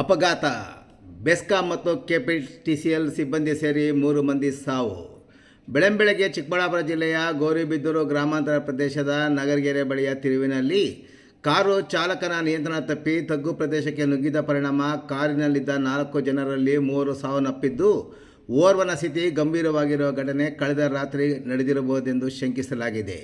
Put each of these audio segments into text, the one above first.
ಅಪಘಾತ. ಬೆಸ್ಕಾಂ ಮತ್ತು ಕೆಪಿಟಿಸಿಎಲ್ ಸಿಬ್ಬಂದಿ ಸೇರಿ ಮೂರು ಮಂದಿ ಸಾವು. ಬೆಳಂಬೆಳಗ್ಗೆ ಚಿಕ್ಕಬಳ್ಳಾಪುರ ಜಿಲ್ಲೆಯ ಗೌರಿಬಿದ್ದೂರು ಗ್ರಾಮಾಂತರ ಪ್ರದೇಶದ ನಗರಗೆರೆ ಬಳಿಯ ತಿರುವಿನಲ್ಲಿ ಕಾರು ಚಾಲಕನ ನಿಯಂತ್ರಣ ತಪ್ಪಿ ತಗ್ಗು ಪ್ರದೇಶಕ್ಕೆ ನುಗ್ಗಿದ ಪರಿಣಾಮ. ಕಾರಿನಲ್ಲಿದ್ದ ನಾಲ್ಕು ಜನರಲ್ಲಿ ಮೂವರು ಸಾವನ್ನಪ್ಪಿದ್ದು, ಓರ್ವನ ಸ್ಥಿತಿ ಗಂಭೀರವಾಗಿರುವ ಘಟನೆ ಕಳೆದ ರಾತ್ರಿ ನಡೆದಿರಬಹುದೆಂದು ಶಂಕಿಸಲಾಗಿದೆ.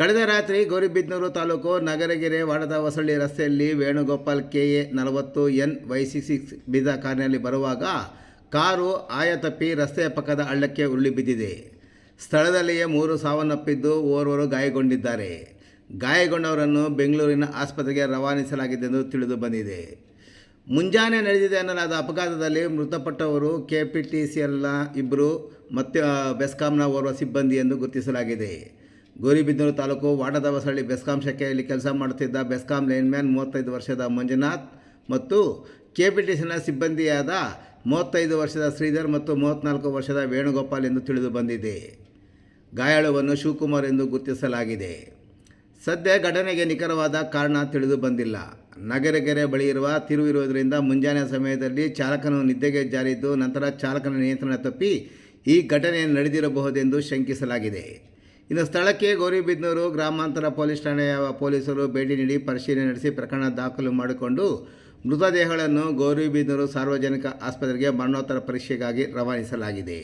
ಕಳೆದ ರಾತ್ರಿ ಗೌರಿಬಿದ್ನೂರು ತಾಲೂಕು ನಗರಗೆರೆ ವಾಡದ ಹೊಸಳ್ಳಿ ರಸ್ತೆಯಲ್ಲಿ ವೇಣುಗೋಪಾಲ್ ಕೆ ಎ ನಲವತ್ತು ಎನ್ ವೈ ಸಿ ಸಿಕ್ಸ್ ಬಿದ್ದ ಕಾರಿನಲ್ಲಿ ಬರುವಾಗ ಕಾರು ಆಯ ತಪ್ಪಿ ರಸ್ತೆಯ ಪಕ್ಕದ ಹಳ್ಳಕ್ಕೆ ಉರುಳಿ ಬಿದ್ದಿದೆ. ಸ್ಥಳದಲ್ಲಿಯೇ ಮೂರು ಸಾವನ್ನಪ್ಪಿದ್ದು ಓರ್ವರು ಗಾಯಗೊಂಡಿದ್ದಾರೆ. ಗಾಯಗೊಂಡವರನ್ನು ಬೆಂಗಳೂರಿನ ಆಸ್ಪತ್ರೆಗೆ ರವಾನಿಸಲಾಗಿದೆ ಎಂದು ತಿಳಿದು ಬಂದಿದೆ. ಮುಂಜಾನೆ ನಡೆದಿದೆ ಎನ್ನಲಾದ ಅಪಘಾತದಲ್ಲಿ ಮೃತಪಟ್ಟವರು ಕೆ ಪಿ ಟಿ ಸಿ ಎಲ್ನ ಇಬ್ಬರು ಮತ್ತು ಬೆಸ್ಕಾಂನ ಓರ್ವ ಸಿಬ್ಬಂದಿ ಎಂದು ಗುರುತಿಸಲಾಗಿದೆ. ಗೌರಿಬಿದನೂರು ತಾಲೂಕು ವಾಡದ ಹೊಸಳ್ಳಿ ಬೆಸ್ಕಾಂ ಶಾಖೆಯಲ್ಲಿ ಕೆಲಸ ಮಾಡುತ್ತಿದ್ದ ಬೆಸ್ಕಾಂ ಲೈನ್ಮ್ಯಾನ್ ಮೂವತ್ತೈದು ವರ್ಷದ ಮಂಜುನಾಥ್ ಮತ್ತು ಕೆ ಪಿ ಟಿ ಸಿನ ಸಿಬ್ಬಂದಿಯಾದ ಮೂವತ್ತೈದು ವರ್ಷದ ಶ್ರೀಧರ್ ಮತ್ತು ಮೂವತ್ತ್ನಾಲ್ಕು ವರ್ಷದ ವೇಣುಗೋಪಾಲ್ ಎಂದು ತಿಳಿದು ಬಂದಿದೆ. ಗಾಯಾಳುವನ್ನು ಶಿವಕುಮಾರ್ ಎಂದು ಗುರುತಿಸಲಾಗಿದೆ. ಸದ್ಯ ಘಟನೆಗೆ ನಿಖರವಾದ ಕಾರಣ ತಿಳಿದು ಬಂದಿಲ್ಲ. ನಗರಗೆರೆ ಬಳಿ ಇರುವ ತಿರುವಿರುವುದರಿಂದ ಮುಂಜಾನೆ ಸಮಯದಲ್ಲಿ ಚಾಲಕನು ನಿದ್ದೆಗೆ ಜಾರಿದ್ದು ನಂತರ ಚಾಲಕನ ನಿಯಂತ್ರಣ ತಪ್ಪಿ ಈ ಘಟನೆ ನಡೆದಿರಬಹುದೆಂದು ಶಂಕಿಸಲಾಗಿದೆ. ಇನ್ನು ಸ್ಥಳಕ್ಕೆ ಗೌರಿಬಿದನೂರು ಗ್ರಾಮಾಂತರ ಪೊಲೀಸ್ ಠಾಣೆಯ ಪೊಲೀಸರು ಭೇಟಿ ನೀಡಿ ಪರಿಶೀಲನೆ ನಡೆಸಿ ಪ್ರಕರಣ ದಾಖಲು ಮಾಡಿಕೊಂಡು ಮೃತದೇಹಗಳನ್ನು ಗೌರಿಬಿದನೂರು ಸಾರ್ವಜನಿಕ ಆಸ್ಪತ್ರೆಗೆ ಮರಣೋತ್ತರ ಪರೀಕ್ಷೆಗಾಗಿ ರವಾನಿಸಲಾಗಿದೆ.